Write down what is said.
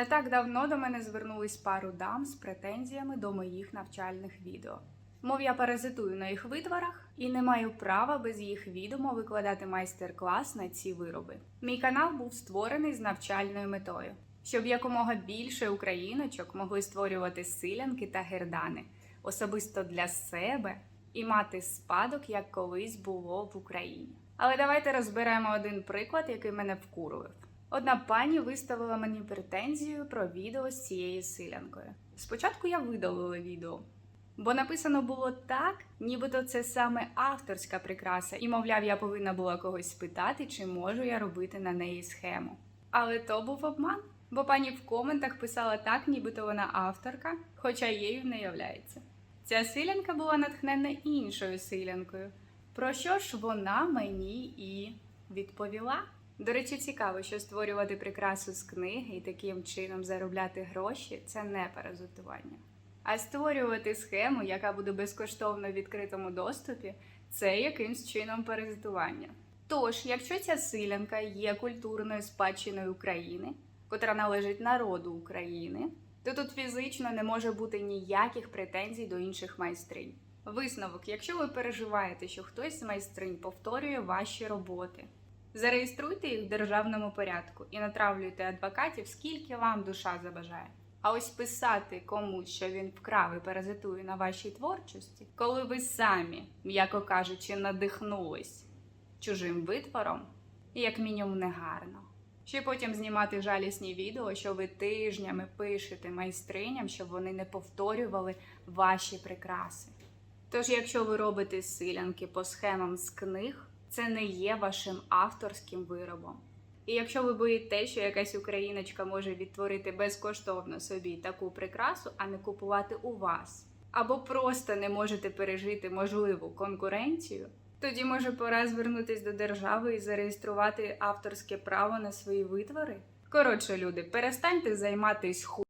Не так давно до мене звернулись пару дам з претензіями до моїх навчальних відео. Мов я паразитую на їх витворах і не маю права без їх відомо викладати майстер-клас на ці вироби. Мій канал був створений з навчальною метою, щоб якомога більше україночок могли створювати силянки та гердани особисто для себе і мати спадок, як колись було в Україні. Але давайте розберемо один приклад, який мене вкурував. Одна пані виставила мені претензію про відео з цією силянкою. Спочатку я видалила відео, бо написано було так, нібито це саме авторська прикраса, і мовляв, я повинна була когось спитати, чи можу я робити на неї схему. Але то був обман, бо пані в коментах писала так, нібито вона авторка, хоча її не являється. Ця силянка була натхнена іншою силянкою. Про що ж вона мені і відповіла? До речі, цікаво, що створювати прикрасу з книги і таким чином заробляти гроші це не паразитування. А створювати схему, яка буде безкоштовно в відкритому доступі, це якимсь чином паразитування. Тож, якщо ця силянка є культурною спадщиною України, котра належить народу України, то тут фізично не може бути ніяких претензій до інших майстринь. Висновок, якщо ви переживаєте, що хтось з майстринь повторює ваші роботи, зареєструйте їх в державному порядку і натравлюйте адвокатів, скільки вам душа забажає. А ось писати комусь, що він вкрав і паразитує на вашій творчості, коли ви самі, м'яко кажучи, надихнулись чужим витвором, як мінімум негарно. Ще потім знімати жалісні відео, що ви тижнями пишете майстриням, щоб вони не повторювали ваші прикраси. Тож, якщо ви робите силянки по схемам з книг, це не є вашим авторським виробом. І якщо ви боїте, що якась україночка може відтворити безкоштовно собі таку прикрасу, а не купувати у вас, або просто не можете пережити можливу конкуренцію, тоді може пора звернутись до держави і зареєструвати авторське право на свої витвори. Коротше, люди, перестаньте займатись ху.